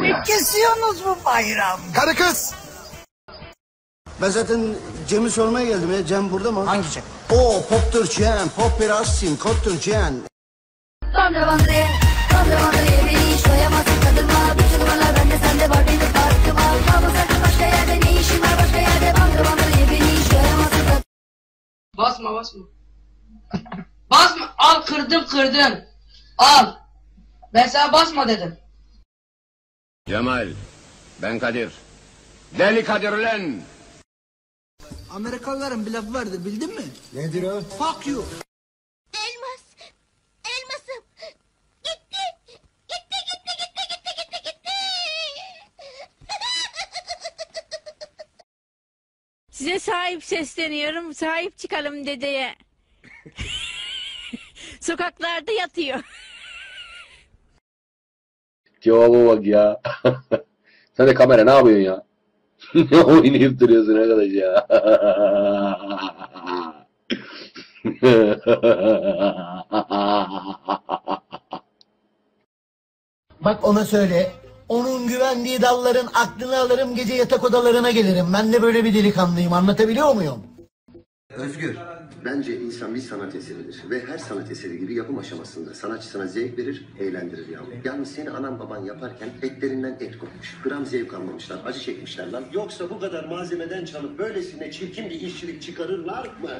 Ne kesiyorsunuz bu bayram? Karı kız. Ben zaten Cem'i sormaya geldim ya. Cem burada mı? Hangi Cem? Oo poptur Cem. Pop Rassim. Koptur Cem. Kontrabandayı, kontrabandayı beni hiç doyamazsın kadınla Bütün numaralar bende sende var benim farkım al Kalma sakın başka yerde ne işin var başka yerde Kontrabandayı beni hiç doyamazsın kadınla Basma basma. basma. Al kırdım kırdım. Al. Ben sana basma dedim. Cemal, ben Kadir. Deli Kadir lan! Amerikalıların bir lafı vardır bildin mi? Nedir o? Fuck you. Elmas, elmasım Gitti, gitti, gitti, gitti, gitti, gitti, gitti Size sahip sesleniyorum. Sahip çıkalım dedeye. Sokaklarda yatıyor. Cevaba bak ya. Sen de kamera ne yapıyorsun ya? ne oynayıp duruyorsun arkadaş ya? Bak ona söyle. Onun güvendiği dalların aklını alırım gece yatak odalarına gelirim. Ben de böyle bir delikanlıyım anlatabiliyor muyum? Özgür. Bence insan bir sanat eseridir. Ve her sanat eseri gibi yapım aşamasında sanatçısına zevk verir, eğlendirir yavrum. Yalnız seni anan baban yaparken etlerinden et kopmuş. Gram zevk almamışlar, acı çekmişler lan. Yoksa bu kadar malzemeden çalıp böylesine çirkin bir işçilik çıkarırlar mı?